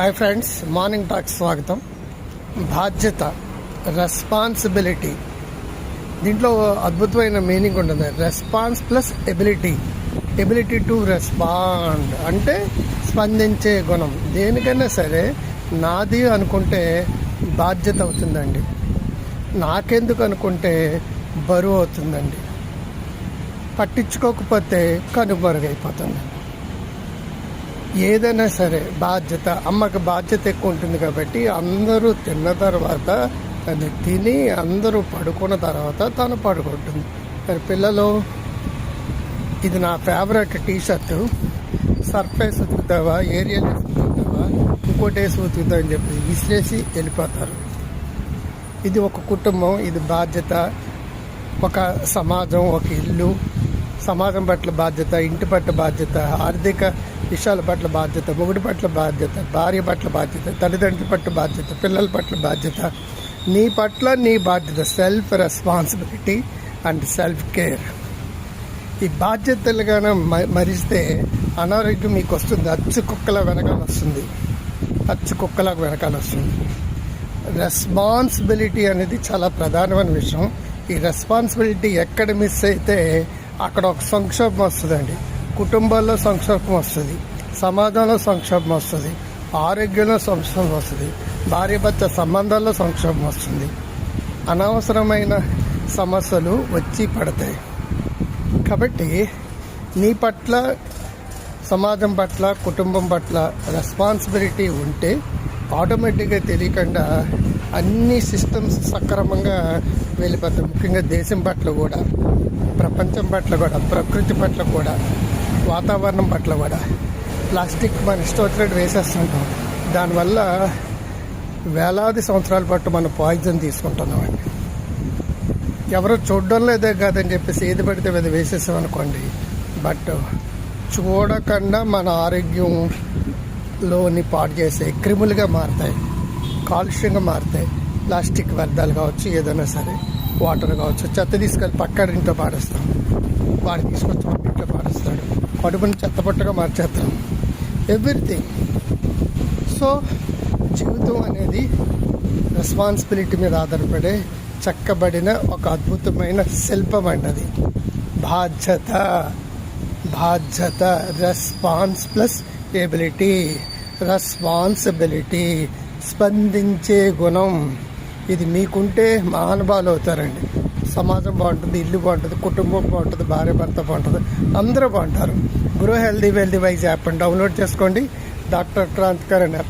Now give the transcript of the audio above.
Hi friends morning talk స్వాగతం. బాధ్యత responsibility దీంట్లో అద్భుతమైన మీనింగ్ ఉంటుంది. Response plus ability ability to respond అంటే స్పందించే గుణం. దేనికైనా సరే నాది అనుకుంటే బాధ్యత అవుతుందండి. నాకెందుకు అనుకుంటే బరువు అవుతుందండి. పట్టించుకోకపోతే కనుమరుగైపోతుంది ఏదైనా సరే బాధ్యత అమ్మకి బాధ్యత ఎక్కువ ఉంటుంది కాబట్టి అందరూ తిన్న తర్వాత తను తిని అందరూ పడుకున్న తర్వాత తను పడుకుంటుంది. మరి పిల్లలు ఇది నా ఫేవరెట్ టీ షర్టు సర్ఫేస్ ఉతుకుతావా ఏరియల్ ఉతుకుతావా ఇంకోటి వేసి ఉతుకుతావా అని చెప్పి విసిరేసి వెళ్ళిపోతారు. ఇది ఒక కుటుంబం ఇది బాధ్యత ఒక సమాజం ఒక ఇల్లు. సమాజం పట్ల బాధ్యత ఇంటి పట్ల బాధ్యత ఆర్థిక విషయాల పట్ల బాధ్యత మొగుడి పట్ల బాధ్యత భార్య పట్ల బాధ్యత తల్లిదండ్రుల పట్ల బాధ్యత పిల్లల పట్ల బాధ్యత. నీ పట్ల నీ బాధ్యత self responsibility and self care ఈ బాధ్యతలుగాన మ- మరిస్తే అనారోగ్యం మీకు వస్తుంది. అచ్చు కుక్కల వెనకాల వస్తుంది. అచ్చు కుక్కలకు వెనకాల వస్తుంది. రెస్పాన్సిబిలిటీ అనేది చాలా ప్రధానమైన విషయం. ఈ రెస్పాన్సిబిలిటీ ఎక్కడ మిస్ అయితే అక్కడ ఒక సంక్షోభం వస్తుందండి. కుటుంబాల్లో సంక్షోభం వస్తుంది సమాజంలో సంక్షోభం వస్తుంది ఆరోగ్యంలో సంక్షోభం వస్తుంది భార్య భర్త సంబంధాల్లో సంక్షోభం వస్తుంది. అనవసరమైన సమస్యలు వచ్చి పడతాయి. కాబట్టి నీ పట్ల సమాజం పట్ల కుటుంబం పట్ల రెస్పాన్సిబిలిటీ ఉంటే ఆటోమేటిక్గా తెలియకుండా అన్ని సిస్టమ్స్ సక్రమంగా వెళ్ళిపోతాయి. ముఖ్యంగా దేశం పట్ల కూడా ప్రపంచం పట్ల కూడా ప్రకృతి పట్ల కూడా. వాతావరణం పట్ల కూడా. ప్లాస్టిక్ మన ఇష్టం వచ్చినట్టు వేసేస్తుంటాం. దానివల్ల వేలాది సంవత్సరాల పాటు మనం పాయిజన్ తీసుకుంటున్నామండి ఎవరు చూడడం లేదే కాదని చెప్పేసి ఏది పడితే అది వేసేసాం అనుకోండి. బట్ చూడకుండా మన ఆరోగ్యంలోని పాడు చేసే క్రిములుగా మారుతాయి. కాలుష్యంగా మారుతాయి. ప్లాస్టిక్ వ్యర్థాలు కావచ్చు ఏదైనా సరే వాటర్ కావచ్చు చెత్త తీసుకెళ్ళి పక్కడింట్లో పాడేస్తాం. వాడు తీసుకొచ్చి ఇంట్లో పాడేస్తాడు. కడుపుని చెత్తపట్టగా మార్చేస్తాం ఎవ్రీథింగ్ సో జీవితం అనేది రెస్పాన్సిబిలిటీ మీద ఆధారపడే చెక్కబడిన ఒక అద్భుతమైన శిల్పం అండి అది బాధ్యత. బాధ్యత. రెస్పాన్స్ ప్లస్ ఎబిలిటీ రెస్పాన్సిబిలిటీ స్పందించే గుణం. ఇది మీకుంటే మహానుభావులు అవుతారండి. సమాజం బాగుంటుంది ఇల్లు బాగుంటుంది కుటుంబం బాగుంటుంది భార్య భర్త బాగుంటుంది అందరూ బాగుంటారు. Grow healthy wealthy wise app download చేసుకోండి. డాక్టర్ క్రాంతికర్ అని యాప్